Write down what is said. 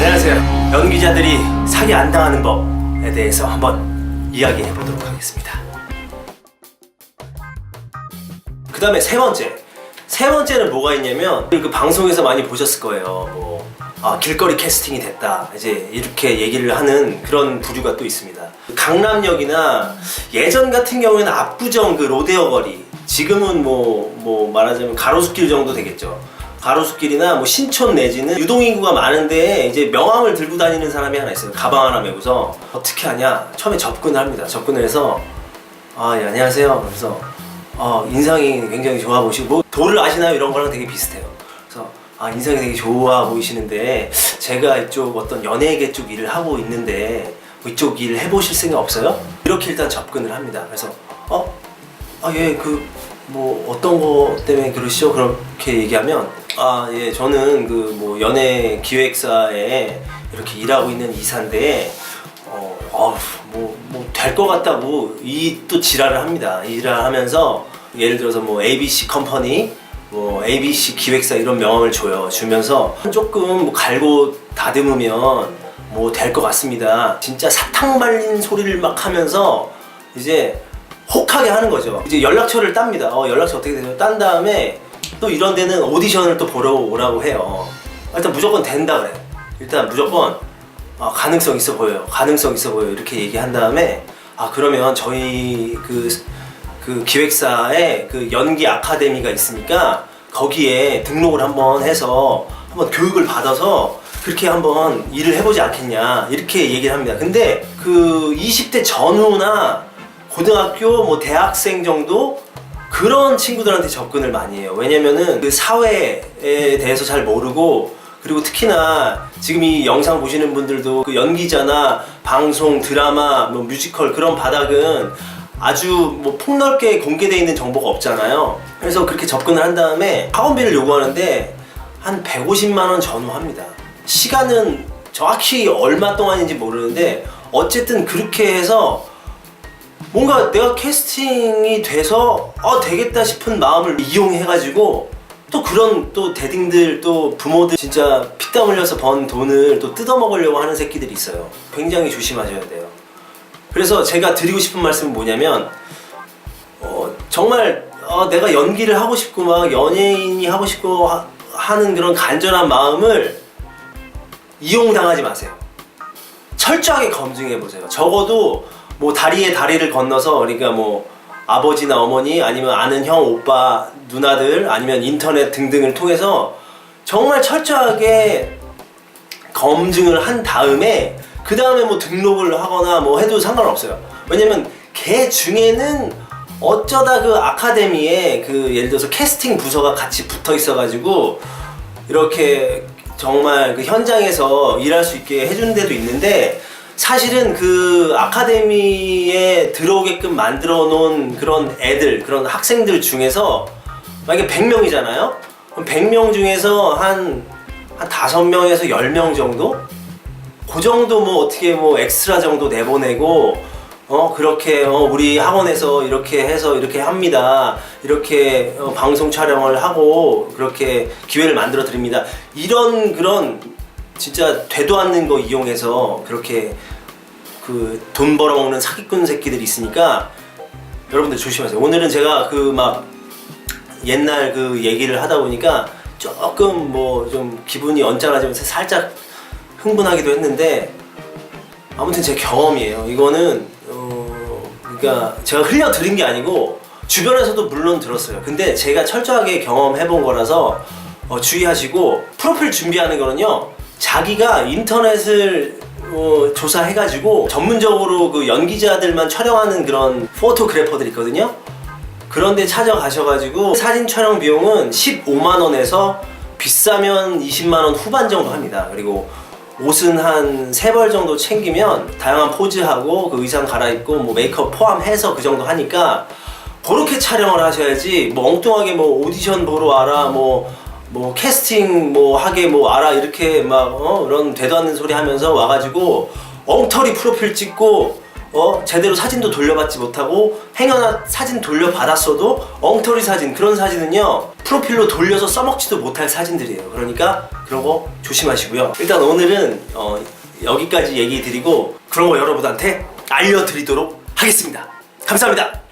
안녕하세요. 연기자들이 사기 안 당하는 법에 대해서 한번 이야기해 보도록 하겠습니다. 그 다음에 세 번째. 세 번째는 뭐가 있냐면 그 방송에서 많이 보셨을 거예요. 뭐 아, 길거리 캐스팅이 됐다. 이제 이렇게 얘기를 하는 그런 부류가 또 있습니다. 강남역이나 예전 같은 경우에는 압구정 그 로데오 거리 지금은 뭐, 뭐 말하자면 가로수길 정도 되겠죠. 가로수길이나 뭐 신촌 내지는 유동인구가 많은데 이제 명함을 들고 다니는 사람이 하나 있어요. 가방 하나 메고서 어떻게 하냐? 처음에 접근을 합니다. 접근을 해서 아, 예, 안녕하세요. 그래서 어, 인상이 굉장히 좋아 보시고 뭐 도를 아시나요? 이런 거랑 되게 비슷해요. 그래서 아, 인상이 되게 좋아 보이시는데 제가 이쪽 어떤 연예계 쪽 일을 하고 있는데 뭐 이쪽 일 해보실 생각 없어요? 이렇게 일단 접근을 합니다. 그래서 어? 아, 예, 그, 뭐, 어떤 거 때문에 그러시죠? 그렇게 얘기하면, 아, 예, 저는 그, 뭐, 연예 기획사에 이렇게 일하고 있는 이사인데, 어, 어 뭐, 뭐, 될 것 같다고 이 또 지랄을 합니다. 일을 하면서, 예를 들어서 뭐, ABC 컴퍼니, 뭐, ABC 기획사 이런 명함을 줘요. 주면서, 조금 뭐 갈고 다듬으면, 뭐, 될 것 같습니다. 진짜 사탕 발린 소리를 막 하면서, 이제, 혹하게 하는 거죠. 이제 연락처를 땁니다. 어, 연락처 어떻게 되죠? 딴 다음에 또 이런 데는 오디션을 또 보러 오라고 해요. 일단 무조건 된다 그래. 일단 무조건 아, 가능성 있어 보여요. 가능성 있어 보여요. 이렇게 얘기한 다음에 아 그러면 저희 그, 그 기획사에 그 연기 아카데미가 있으니까 거기에 등록을 한번 해서 한번 교육을 받아서 그렇게 한번 일을 해보지 않겠냐 이렇게 얘기를 합니다. 근데 그 20대 전후나 고등학교 뭐 대학생 정도 그런 친구들한테 접근을 많이 해요. 왜냐면은 그 사회에 대해서 잘 모르고 그리고 특히나 지금 이 영상 보시는 분들도 그 연기자나 방송, 드라마, 뭐 뮤지컬 그런 바닥은 아주 뭐 폭넓게 공개되어 있는 정보가 없잖아요. 그래서 그렇게 접근을 한 다음에 학원비를 요구하는데 한 150만 원 전후합니다. 시간은 정확히 얼마 동안인지 모르는데 어쨌든 그렇게 해서 뭔가 내가 캐스팅이 돼서 어 되겠다 싶은 마음을 이용해가지고 또 그런 또 대딩들 또 부모들 진짜 피땀 흘려서 번 돈을 또 뜯어먹으려고 하는 새끼들이 있어요. 굉장히 조심하셔야 돼요. 그래서 제가 드리고 싶은 말씀은 뭐냐면 어, 정말 어, 내가 연기를 하고 싶고 막 연예인이 하고 싶고 하, 하는 그런 간절한 마음을 이용당하지 마세요. 철저하게 검증해 보세요. 적어도 뭐 다리에 다리를 건너서 그러니까 뭐 아버지나 어머니 아니면 아는 형 오빠 누나들 아니면 인터넷 등등을 통해서 정말 철저하게 검증을 한 다음에 그 다음에 뭐 등록을 하거나 뭐 해도 상관없어요. 왜냐면 걔 중에는 어쩌다 그 아카데미에 그 예를 들어서 캐스팅 부서가 같이 붙어 있어가지고 이렇게 정말 그 현장에서 일할 수 있게 해준 데도 있는데 사실은 그 아카데미에 들어오게끔 만들어 놓은 그런 애들, 그런 학생들 중에서 만약에 100명이잖아요? 그럼 100명 중에서 한, 한 5명에서 10명 정도? 그 정도 뭐 어떻게 뭐 엑스트라 정도 내보내고 어 그렇게 어 우리 학원에서 이렇게 해서 이렇게 합니다 이렇게 어, 방송 촬영을 하고 그렇게 기회를 만들어 드립니다 이런 그런 진짜 되도 않는 거 이용해서 그렇게 그 돈 벌어먹는 사기꾼 새끼들이 있으니까 여러분들 조심하세요. 오늘은 제가 그 막 옛날 그 얘기를 하다 보니까 조금 뭐 좀 기분이 언짢아지면서 살짝 흥분하기도 했는데 아무튼 제 경험이에요. 이거는 어 그러니까 제가 흘려 들은 게 아니고 주변에서도 물론 들었어요. 근데 제가 철저하게 경험해 본 거라서 어, 주의하시고 프로필 준비하는 거는요. 자기가 인터넷을 어, 조사해가지고 전문적으로 그 연기자들만 촬영하는 그런 포토그래퍼들 있거든요. 그런데 찾아가셔가지고 사진 촬영 비용은 15만 원에서 비싸면 20만 원 후반 정도 합니다. 그리고 옷은 한 세 벌 정도 챙기면 다양한 포즈하고 그 의상 갈아입고 뭐 메이크업 포함해서 그 정도 하니까 그렇게 촬영을 하셔야지 뭐 엉뚱하게 뭐 오디션 보러 와라 뭐 뭐 캐스팅 뭐 하게 뭐 알아 이렇게 막 어? 그런 되도 않는 소리 하면서 와가지고 엉터리 프로필 찍고 어 제대로 사진도 돌려받지 못하고 행여나 사진 돌려받았어도 엉터리 사진 그런 사진은요 프로필로 돌려서 써먹지도 못할 사진들이에요. 그러니까 그런 거 조심하시고요. 일단 오늘은 어, 여기까지 얘기 드리고 그런 거 여러분한테 알려드리도록 하겠습니다. 감사합니다